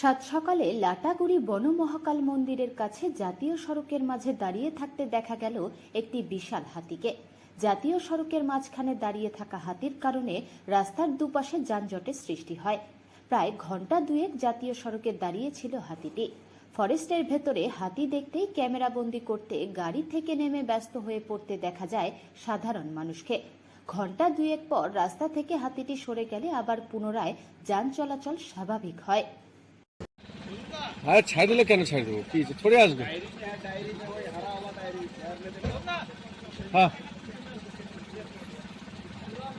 সাত সকালে লাটাগুড়ি বনমহাকাল মন্দিরের কাছে জাতীয় সড়কের মাঝে দাঁড়িয়ে থাকতে দেখা গেল একটি বিশাল হাতিকে। জাতীয় সড়কের মাঝখানে দাঁড়িয়ে থাকা হাতির কারণে রাস্তার দুপাশে যানজটের সৃষ্টি হয়। প্রায় ঘণ্টা দুয়েক জাতীয় সড়কে দাঁড়িয়ে ছিল হাতিটি। ফরেস্টের ভেতরে হাতি দেখতেই ক্যামেরাবন্দি করতে গাড়ি থেকে নেমে ব্যস্ত হয়ে পড়তে দেখা যায় সাধারণ মানুষকে। ঘণ্টা দুয়েক পর রাস্তা থেকে হাতিটি সরে গেলে আবার পুনরায় যান চলাচল স্বাভাবিক হয়। আরে ছাড় দিলে কেন ছাড় দেবো কি ছড়ে আসবে হ্যাঁ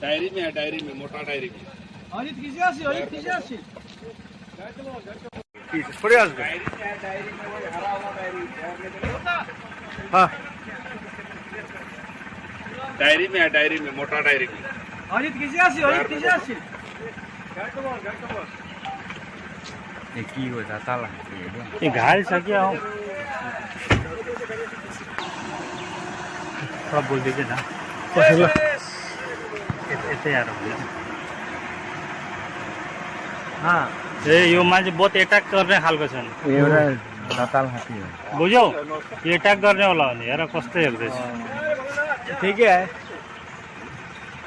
डायरी में है डायरी में मोटा डायरी में অজিত কিসে আসি অজিত কিসে আসি কি ছড়ে আসবে হ্যাঁ डायरी में है डायरी में मोटा डायरी में অজিত কিসে আসি অজিত কিসে আসি ये घायल क्या हो? थोड़ा बोल दीजिए ना। ऐसे- यार हाँ ए यो मान्छे बहुत एट्याक गर्ने खालको छन् एउटा नताल हात्ती हो। बुझ्यौ यो एट्याक गर्नेवाला हो नि हेर कस्तो हेर्दैछ ठिकै है।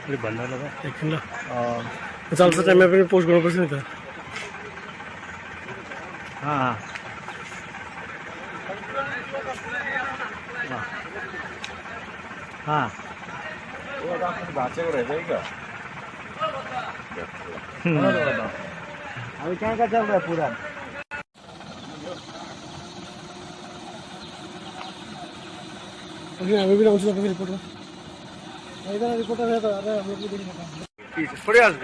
अलिक भन्नु होला एकछिन ल। चल्छ पनि पोस्ट गर्नुपर्छ नि त हाँ हाँ भाँचेको रहेछ क्या अभी कहाँ कहाँ चल रहा है पूरा अभी भी आउँछु तपाईँको रिपोर्टमा एकजना रिपोर्टर है तो अरे हम लोग भी देखना थोड़ी आज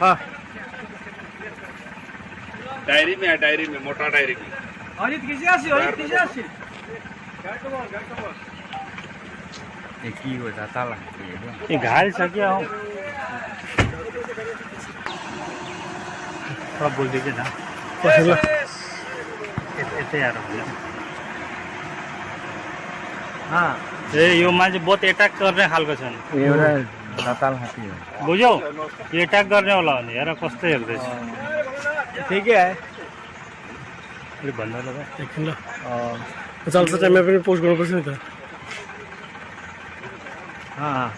हाँ डायरी में है डायरी में मोटा डायरी में। अजीत किसी आसी आसी ये की तो तो तो हो जाता लग ये घाल सके हम थोड़ा बोल दीजिए ना। यार हाँ बहुत एट्याक गर्ने खालको छन्। एउटा बुझ्यौ एट्याक हेर कस्तो हेर्दैछ ठीक है अरे बंदा लगा। देखिन लो हाँ। चल सच मैं अपने पोस्ट ग्रुप से था हाँ हाँ।